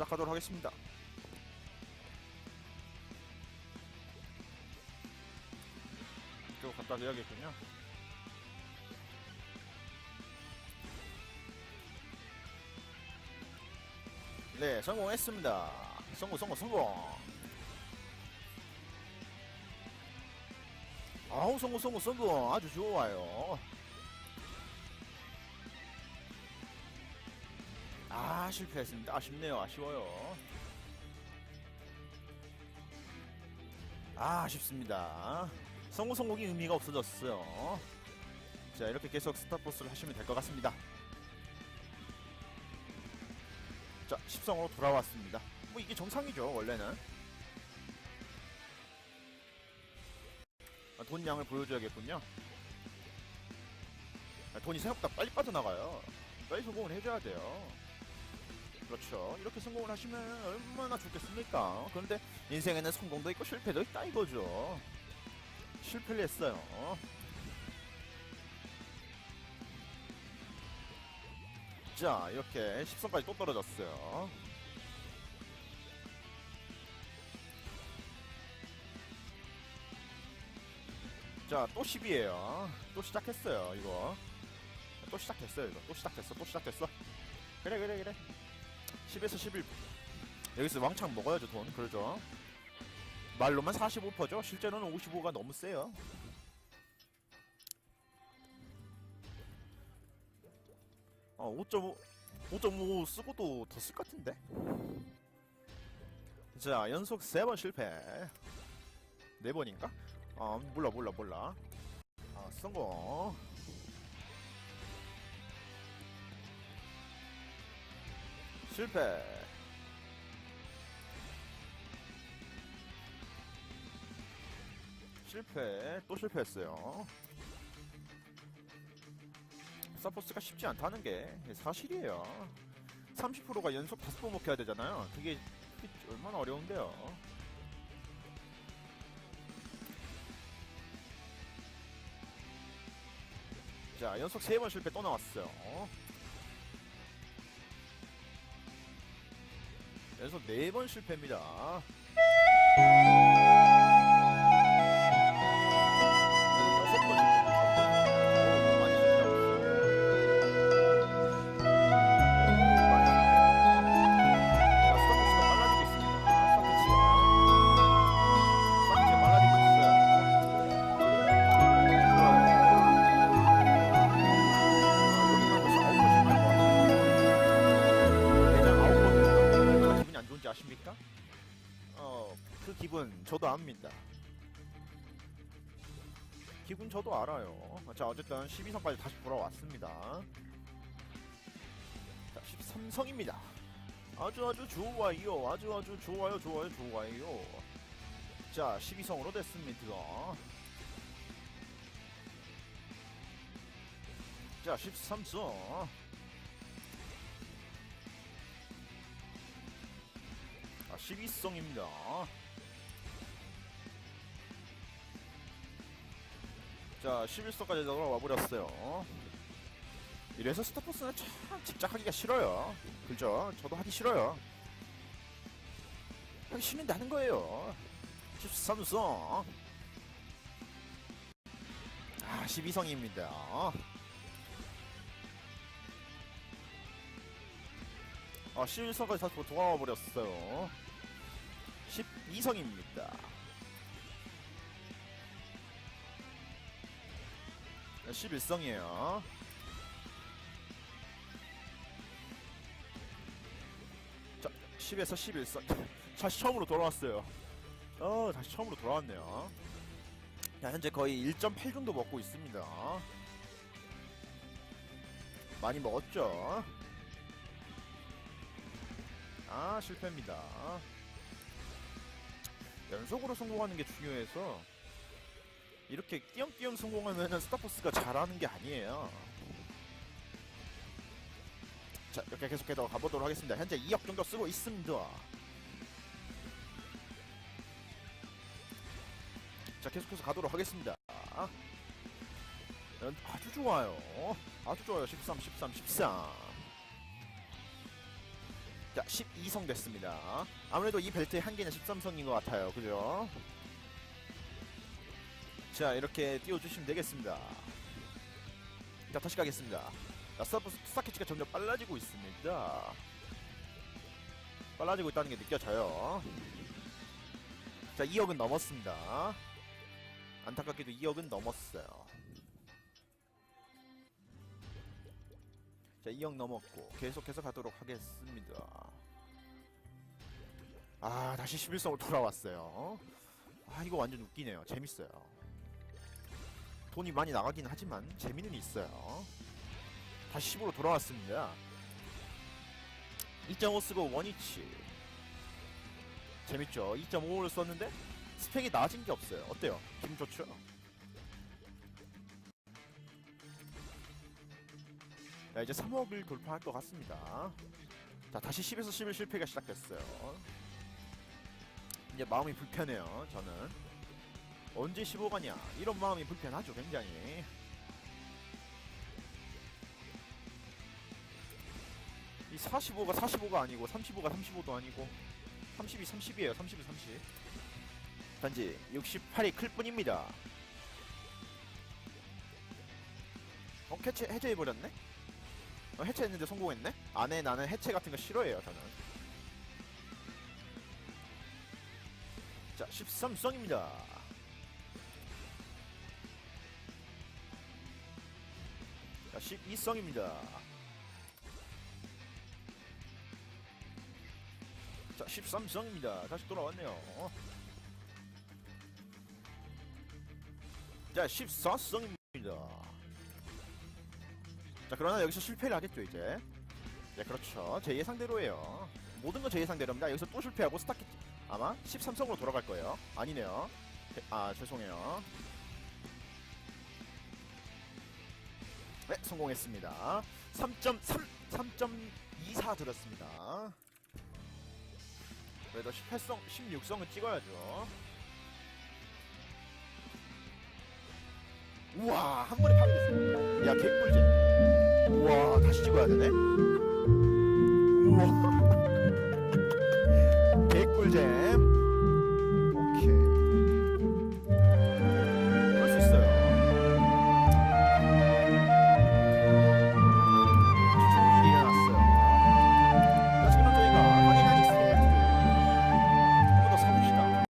시작하도록 하겠습니다. 이쪽 갖다 대야겠군요. 네, 성공했습니다. 성공, 성공, 성공. 아우, 성공, 성공, 성공. 아주 좋아요. 아, 실패했습니다. 아쉽네요. 아쉬워요. 아, 아쉽습니다. 성공, 성공이 의미가 없어졌어요. 자, 이렇게 계속 스타포스를 하시면 될 것 같습니다. 자, 10성으로 돌아왔습니다. 뭐 이게 정상이죠, 원래는. 아, 돈 양을 보여줘야겠군요. 아, 돈이 생각보다 빨리 빠져나가요. 빨리 성공을 해줘야 돼요. 그렇죠. 이렇게 성공을 하시면 얼마나 좋겠습니까? 그런데 인생에는 성공도 있고 실패도 있다 이거죠. 실패를 했어요. 자, 이렇게 10선까지 또 떨어졌어요. 자, 또 10이에요. 또 시작했어요, 이거. 또 시작했어요, 이거. 또 시작했어, 또 시작했어. 그래, 그래, 그래. 10에서 11. 여기서 왕창 먹어야죠, 돈. 그러죠. 말로만 45%죠. 실제로는 55가 너무 세요. 어, 5.5, 5.5 쓰고도 더 쓸 것 같은데. 자, 연속 3번 실패. 4번인가? 아, 몰라, 몰라, 몰라. 아, 성공. 실패. 실패. 또 실패했어요. 사포스가 쉽지 않다는 게 사실이에요. 30%가 연속 5번 먹혀야 되잖아요. 그게, 그게 얼마나 어려운데요. 자, 연속 3번 실패 또 나왔어요. 연속 4번 실패입니다. 저도 압니다. 기분 저도 알아요. 자, 어쨌든 12성까지 다시 돌아왔습니다. 자, 13성입니다. 아주 아주 좋아요. 아주 아주 좋아요. 좋아요. 좋아요. 자, 12성으로 됐습니다. 자, 13성. 아, 12성입니다. 자, 11성까지 돌아와 버렸어요. 이래서 스타포스는 참 집착하기가 싫어요. 그죠? 저도 하기 싫어요. 하기 싫은데 하는 거예요. 13성. 아, 12성입니다. 아, 11성까지 다시 돌아와 버렸어요. 12성입니다. 11성이에요. 자, 10에서 11성. 다시 처음으로 돌아왔어요. 어, 다시 처음으로 돌아왔네요. 자, 현재 거의 1.8 정도 먹고 있습니다. 많이 먹었죠? 아 실패입니다. 연속으로 성공하는 게 중요해서 이렇게 띄엄띄엄 성공하면 스타포스가 잘하는 게 아니에요. 자 이렇게 계속해서 가보도록 하겠습니다. 현재 2억 정도 쓰고 있습니다. 자 계속해서 가도록 하겠습니다. 연- 아주 좋아요. 아주 좋아요. 13, 13, 14. 자, 12성 됐습니다. 아무래도 이 벨트의 한계는 13성인 것 같아요. 그죠? 자, 이렇게 띄워주시면 되겠습니다. 자, 다시 가겠습니다. 자, 서브 스타키치가 점점 빨라지고 있습니다. 빨라지고 있다는 게 느껴져요. 자, 2억은 넘었습니다. 안타깝게도 2억은 넘었어요. 자, 2억 넘었고 계속해서 가도록 하겠습니다. 아, 다시 11성으로 돌아왔어요. 아, 이거 완전 웃기네요. 재밌어요. 돈이 많이 나가긴 하지만 재미는 있어요. 다시 10으로 돌아왔습니다. 2.5 쓰고 원위치. 재밌죠? 2.5를 썼는데 스펙이 나아진 게 없어요. 어때요? 기분 좋죠? 자, 이제 3억을 돌파할 것 같습니다. 자, 다시 10에서 11 실패가 시작됐어요. 이제 마음이 불편해요, 저는. 언제 15가냐? 이런 마음이 불편하죠, 굉장히. 이 45가 45가 아니고 35가 35도 아니고 30이 30이에요. 30이 30. 단지 68이 클 뿐입니다. 어, 해체, 해제해버렸네? 어, 해체했는데 성공했네? 안에 나는 해체 같은 거 싫어해요, 저는. 자, 13성입니다. 12성입니다. 자, 13성입니다. 다시 돌아왔네요. 자, 14성입니다. 자, 그러나 여기서 실패를 하겠죠, 이제. 네, 그렇죠. 제 예상대로예요. 모든 건 제 예상대로입니다. 여기서 또 실패하고 스타키 아마 13성으로 돌아갈 거예요. 아니네요. 제- 아, 죄송해요. 네, 성공했습니다. 3.3, 3.24 들었습니다. 그래도 18성, 16성은 찍어야죠. 우와, 한 번에 파괴됐습니다. 야, 개꿀잼. 우와, 다시 찍어야 되네? 우와. 개꿀잼.